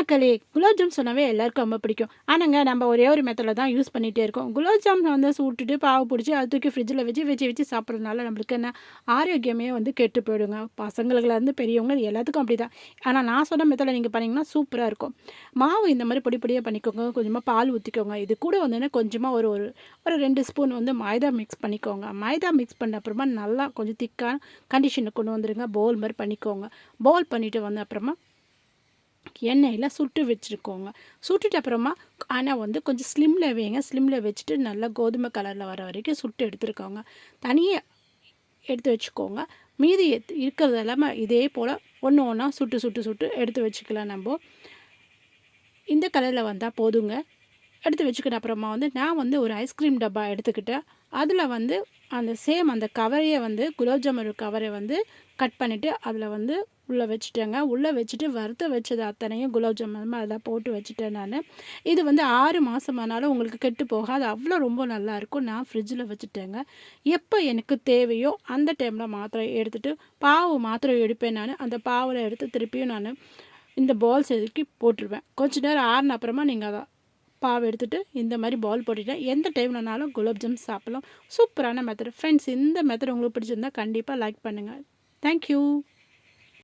மக்களே குலோப்ஜாம் சொன்னாவே எல்லாருக்கும் ரொம்ப பிடிக்கும். ஆனாங்க நம்ம ஒரே ஒரு மெத்தடில் தான் யூஸ் பண்ணிகிட்டே இருக்கோம். குலோப்ஜாம் வந்து சுட்டுட்டு பாவு பிடிச்சி அது தூக்கி ஃப்ரிட்ஜில் வச்சு வச்சு வச்சு சாப்பிட்றதுனால நம்மளுக்கு என்ன ஆரோக்கியமே வந்து கெட்டு போயிடுங்க. பசங்களுக்குலேருந்து பெரியவங்க எல்லாத்துக்கும் அப்படி தான் ஆனால் நான் சொன்ன மெத்தடில் நீங்கள் பண்ணிங்கன்னா சூப்பராக இருக்கும். மாவு இந்த மாதிரி பொடி பொடியாக பண்ணிக்கோங்க. கொஞ்சமாக பால் ஊற்றிக்கோங்க இது கூட வந்து கொஞ்சமாக ஒரு ஒரு ஒரு ரெண்டு ஸ்பூன் வந்து மைதா மிக்ஸ் பண்ணிக்கோங்க. மைதா மிக்ஸ் பண்ண அப்புறமா நல்லா கொஞ்சம் திக்கான கண்டிஷனுக்கு கொண்டு வந்துடுங்க பவுல் மாதிரி பண்ணிக்கோங்க. பவுல் பண்ணிவிட்டு வந்த அப்புறமா எண்ணெயில் சுட்டு வச்சுருக்கோங்க. சுட்டுட்டு அப்புறமா ஆனால் வந்து கொஞ்சம் ஸ்லிம்மில் வைங்க. ஸ்லிம்மில் வச்சுட்டு நல்லா கோதுமை கலரில் வர வரைக்கும் சுட்டு எடுத்துருக்கோங்க. தனியாக எடுத்து வச்சுக்கோங்க. மீதி எத்- இருக்கிறது எல்லாமே இதே போல் ஒன்று ஒன்றா சுட்டு சுட்டு சுட்டு எடுத்து வச்சுக்கலாம் நம்ம. இந்த கலரில் வந்தால் போதுங்க. எடுத்து வச்சுக்கிட்ட அப்புறமா வந்து நான் வந்து ஒரு ஐஸ்கிரீம் டப்பா எடுத்துக்கிட்டேன் அதில் வந்து அந்த சேம் அந்த கவரையை வந்து குலோப் ஜாமுன் கவரை வந்து கட் பண்ணிவிட்டு அதில் வந்து உள்ளே வச்சுட்டேங்க. உள்ளே வச்சுட்டு வறுத்து வச்சது அத்தனையும் குலாப் ஜாமுன் அதில் போட்டு வச்சுட்டேன் நான். இது வந்து ஆறு மாதமானாலும் உங்களுக்கு கெட்டு போகாது. அவ்வளோ ரொம்ப நல்லாயிருக்கும் நான் ஃப்ரிட்ஜில் வச்சுட்டேங்க. எப்போ எனக்கு தேவையோ அந்த டைமில் மாத்திரை எடுத்துகிட்டு பாவு மாத்திரை எடுப்பேன் நான். அந்த பாவில் எடுத்து திருப்பியும் நான் இந்த பால்ஸ் எதுக்கி போட்டுருவேன். கொஞ்ச நேரம் ஆறுன அப்புறமா நீங்கள் அதை பாவை எடுத்துகிட்டு இந்த மாதிரி பால் போட்டுட்டேன் எந்த டைம்லனாலும் குலாப் ஜாம் சாப்பிடலாம். சூப்பரான மெத்தட் ஃப்ரெண்ட்ஸ் இந்த மெத்தட் உங்களுக்கு பிடிச்சிருந்தா கண்டிப்பாக லைக் பண்ணுங்கள் தேங்க்யூ